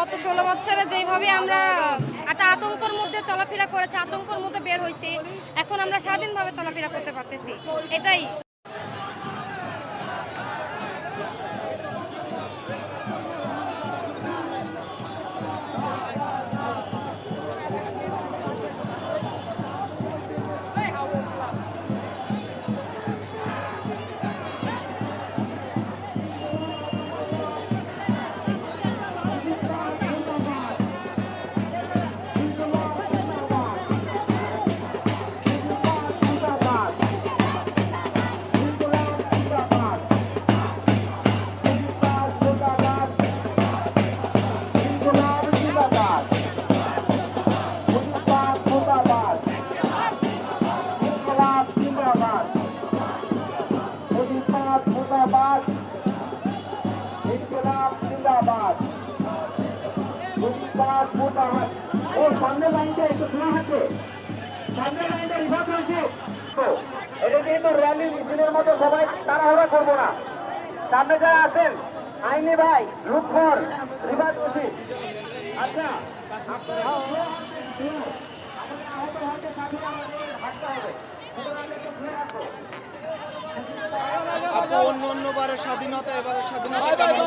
গত ষোলো বছরে যেইভাবে আমরা একটা আতঙ্কর মধ্যে চলাফেরা করেছি, আতঙ্কর মধ্যে বের হয়েছি, এখন আমরা স্বাধীনভাবে চলাফেরা করতে পারতেছি। এটাই। সামনে লাইনটা একটু খোলা আছে সামনে লাইনটা রিভার্স হয়েছে তো এটা কিন্তু র্যালি মিছিলের মতো সবাই তাড়াহুড়া করব না। সামনে যারা আছেন আইনি ভাই লুৎফর রিভার্স রশিদ আচ্ছা আপনারা আহত হতে সাথে আমাদের হাঁটতে হবে সুতরাং একটু ঘুরে রাখো আপু অন্য অন্য স্বাধীনতা এবারে স্বাধীনতা কেমন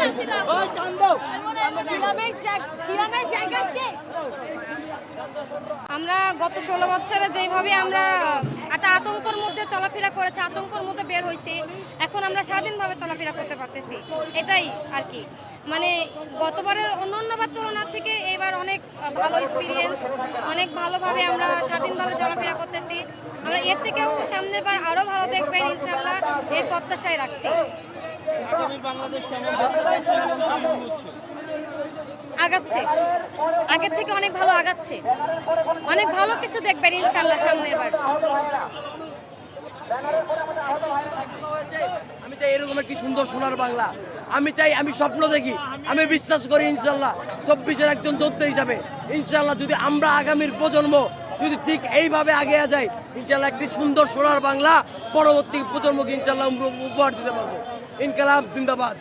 আমরা গত ষোলো বছরে যেভাবে আমরা একটা আতঙ্কর মধ্যে চলাফেরা করেছি, আতঙ্কর মধ্যে বের হয়েছি, এখন আমরা স্বাধীনভাবে চলাফেরা করতে পারতেছি। এটাই আর কি। মানে গতবারের অন্য অন্যবার তুলনার থেকে এবার অনেক ভালো এক্সপিরিয়েন্স অনেক ভালোভাবে আমরা স্বাধীনভাবে চলাফেরা করতেছি। আমরা এর থেকেও সামনের বার আরও ভালো দেখবেন ইনশাল্লাহ এই প্রত্যাশায় রাখছি। বাংলাদেশ কেমন দেখতে পাচ্ছেন এবং কেমন হচ্ছে আগাচ্ছে। আগের থেকে অনেক ভালো আগাচ্ছে। অনেক ভালো কিছু দেখবেন ইনশাল্লাহ সামনের বার। আমি চাই এরকম একটি সুন্দর সোনার বাংলা। আমি চাই, আমি স্বপ্ন দেখি, আমি বিশ্বাস করি ইনশাল্লাহ চব্বিশের একজন যোদ্ধা হিসাবে ইনশাল্লাহ যদি আমরা আগামীর প্রজন্ম যদি ঠিক এইভাবে আগে যায় ইনশাল্লাহ একটি সুন্দর সোনার বাংলা পরবর্তী প্রজন্মকে ইনশাল্লাহ উপহার দিতে পারব। ইনকালাব, জিন্দাবাদ।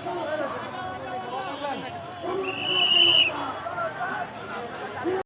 Come on, come on.